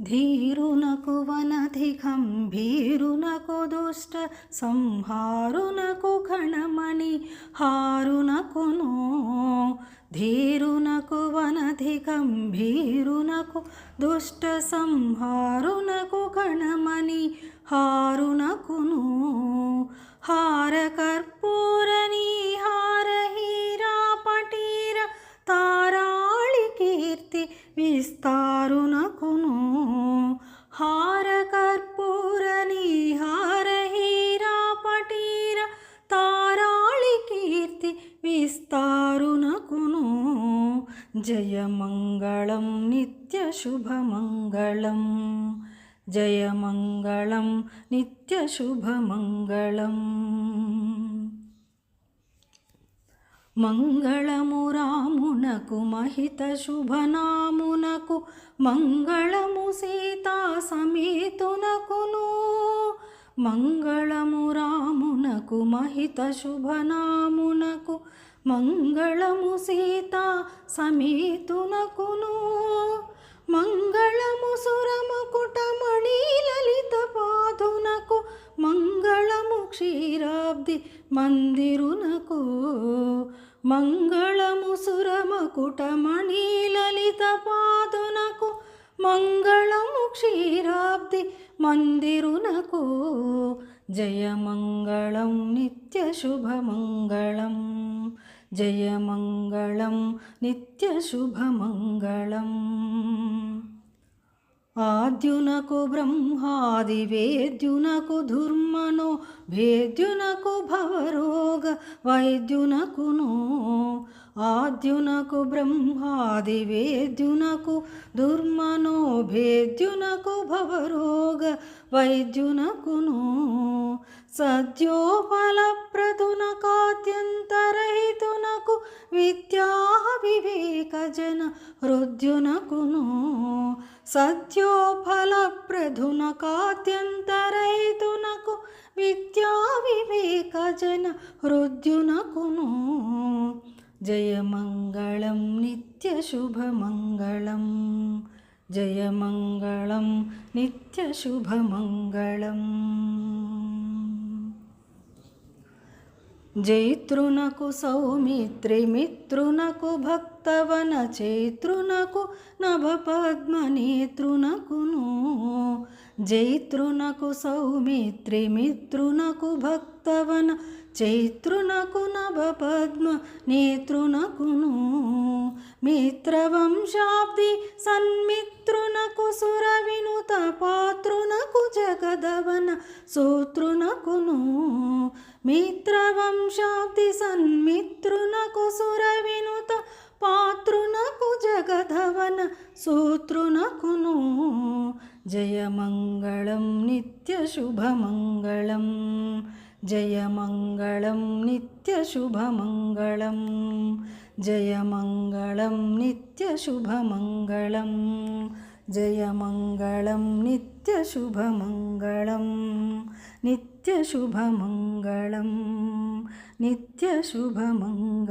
ధీరునకు వనధికం భీరునకు దుష్ట సంహారునకు ఘణమణి హారునకును. ధీరునకు వనధికం భీరునకు దుష్ట సంహారునకు ఘణమణి హారునకును. హార కర్పూరని హార హీరా పటీర తారాళి కీర్తి విస్తారునకును. విస్తారునకును జయమంగళం నిత్యశుభమంగళం. జయమంగళం నిత్యశుభమంగళం. మంగళము రామునకు మహిత శుభనామునకు మంగళము సీతా సమేతునకును. మంగళము రామునకు మహిత శుభనామునకు మంగళము సీత సమేతునకును. మంగళము సురమకుటమణి లలిత పాదునకు. మంగళము క్షీరాబ్ది మందిరునకు. మంగళము సురమకుటమణి లలిత పాదునకు. మంగళము క్షీరాబ్ది మందిరునకు. జయమంగళం నిత్యశుభమంగళం జయమంగళం నిత్యశుభమంగళం ఆద్యునకు బ్రహ్మాది వేద్యునకు ధుర్మనో భేద్యునకు భవరోగ వైద్యునకును ఆద్యునకు బ్రహ్మాది వేద్యునకు దుర్మనో భేద్యునకు భవరోగ వైద్యునకును సద్యోఫలప్రదునకాద్యంతరహితునకు విద్యా వివేకజన హృద్యునకును సద్యోఫలప్రదునకాద్యంతరహితునకు విద్యా వివేకజన హృద్యునకును. జయమంగళం నిత్యశుభమంగళం జయమంగళం నిత్యశుభమంగళం జైతృనకు సౌమిత్రి మిత్రునకు భక్తవన చైత్రునకు నభపద్మనేత్రునకును జైతృనకు సౌమిత్రి మిత్రునకు భక్తవన చైతృనకు నభ పద్మ నేతృనకును మిత్రవంశాబ్ది సన్మిత్రునకు సుర వినుత పాత్రునకు జగదవన సూత్రునకును మిత్రవంశాబ్ది సన్మిత్రునకు సుర వినుత పాత్రునకు జగధవన సూత్రునకును జయమంగళం నిత్యశుభమంగళం జయమంగళం నిత్యశుభమంగళం జయమంగళం నిత్యశుభమంగళం జయమంగళం నిత్యశుభమంగళం నిత్యశుభమంగళం నిత్యశుభమంగళం